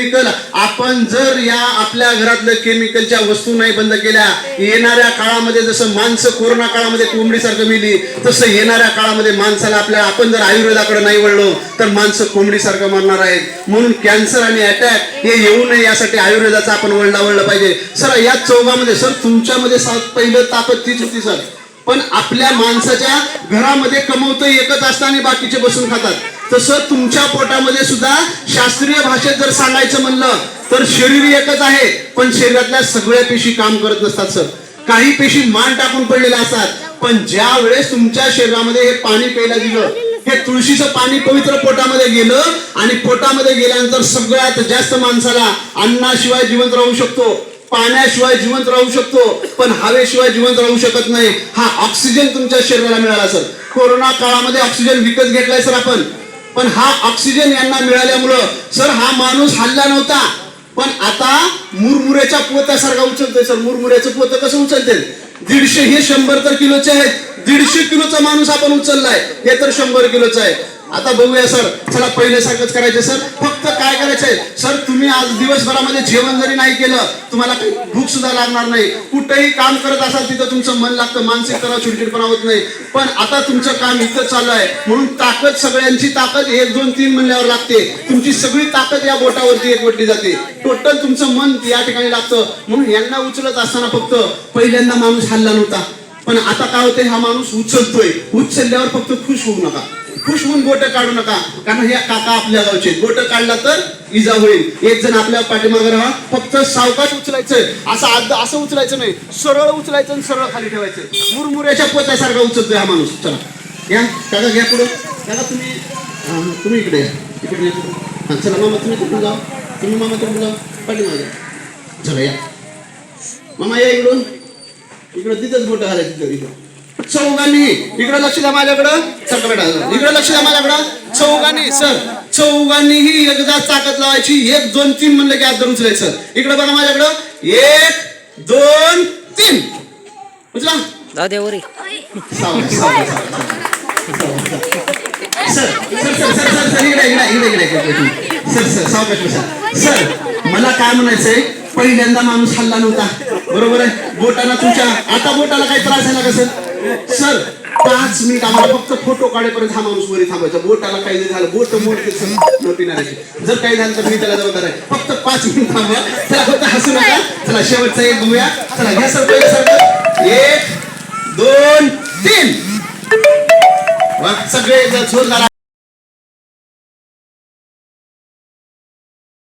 Chemical आपण जर या आपल्या घरातलं केमिकलच्या वस्तू नाही बंद केल्या येणाऱ्या काळामध्ये जसं माणसं कोरोना काळामध्ये कोंबडीसारखं मिली तसं येणाऱ्या काळामध्ये माणसाला आपल्या आपण जर आयुर्वेदाकडे नाही वळलो तर माणसं कोंबडीसारखं मरणार आहेत. म्हणून कॅन्सर आणि अटॅक हे येऊ नये यासाठी आयुर्वेदाचा आपण वळला वळलं पाहिजे. सर या चौघामध्ये सर तुमच्यामध्ये सात पहिलं ताकद तीच होती सर. पण आपल्या माणसाच्या घरामध्ये कमवतं एकच असताना आणि बाकीचे बसून खातात. तसं तुमच्या पोटामध्ये सुद्धा शास्त्रीय भाषेत जर सांगायचं म्हणलं तर शरीर एकच आहे पण शरीरातल्या सगळ्या पेशी काम करत नसतात सर. काही पेशी मान टाकून पडलेल्या असतात पण ज्या वेळेस तुमच्या शरीरामध्ये हे पाणी प्यायला दिलं हे तुळशीचं पाणी पवित्र पोटामध्ये गेलं आणि पोटामध्ये गेल्यानंतर सगळ्यात जास्त माणसाला अन्नाशिवाय जिवंत राहू शकतो पाण्याशिवाय जिवंत राहू शकतो पण हवेशिवाय जिवंत राहू शकत नाही हा ऑक्सिजन तुमच्या शरीराला मिळाला सर. कोरोना काळामध्ये ऑक्सिजन विकत घेतलाय सर आपण. पण हा ऑक्सिजन यांना मिळाल्यामुळं सर हा माणूस हल्ला नव्हता. पण आता मुरमुऱ्याच्या पोत्यासारखा उचलतोय सर. मुरमुऱ्याचं पोत कसं उचलते दीडशे हे शंभर तर किलोचे आहेत. दीडशे किलोचा माणूस आपण उचललाय. हे तर शंभर किलोचा आहे. आता बघूया सर. चला पहिले सारखंच करायचं सर. फक्त काय करायचंय? सर तुम्ही आज दिवसभरामध्ये जेवण जरी नाही केलं तुम्हाला काही भूक सुद्धा लागणार नाही. कुठेही काम करत असाल तिथं तुमचं मन लागतं. मानसिक तणाव चिडचिडपणा होत नाही. पण आता तुमचं काम इथं चालू आहे. म्हणून ताकद सगळ्यांची ताकद एक दोन तीन म्हणल्यावर लागते. तुमची सगळी ताकद या बोटावरती एकवटली जाते. टोटल तुमचं मन या ठिकाणी लागतं. म्हणून यांना उचलत असताना फक्त पहिल्यांदा माणूस हल्ला नव्हता. पण आता काय होते हा माणूस उचलतोय. उचलल्यावर फक्त खुश होऊ नका. खुश होऊन बोट काढू नका. कारण हे काका आपल्या गावचे. बोट काढला तर इजा होईल. एक जण आपल्या पाठीमागे राहा. फक्त सावकाश उचलायचं. असं आद- असं उचलायचं नाही. सरळ उचलायचं आणि सरळ खाली ठेवायचं. मुरमुऱ्याच्या पोत्यासारखा उचलतोय हा माणूस. चला. या. काका घ्या पुढं. काका तुम्ही तुम्ही इकडे या. इकडे या चला मामा तुम्ही कुठून जाऊ तुम्ही मामा कुठून जाऊ पाठीमागे चला या. मामा या इकडून. इकडं तिथंच बोट घालायचं तिथं चौघांनी. इकडं लक्ष द्या माझ्याकडं. सगळं डाल इकडं लक्ष द्या माझ्याकडं. चौघांनी सर चौघांनीही एकदाच ताकद लावायची. एक दोन तीन म्हणलं की हात उचलायचं. इकडं बघा माझ्याकडं. एक दोन तीन. उचला. जाऊ दे वरी. सावकाश, सावकाश, सावकाश. Sir sir sir sir sir sir इकडे इकडे इकडे इकडे इकडे इकडे. सर सर सावकाश सर मला काय म्हणायचंय? पहिल्यांदा माणूस हल्ला नव्हता. बरोबर आहे? बोटाला तुमच्या आता बोटाला काही त्रास झाला का सर? सर पाच मिनिट आम्हाला फक्त फोटो काढेपर्यंत हा माणूस वरी थांबायचा. बोटाला काही जरी झालं. बोट मोडते सर. न पिणाऱ्याची. जर काही झालं तर मी त्याला जबाबदार आहे. फक्त पाच मिनिट थांबा. चला फक्त हसू नका. चला शेवटचा एक बघूया चला घ्या सर पहिलं सर. एक दोन तीन. सगळे जर झाला.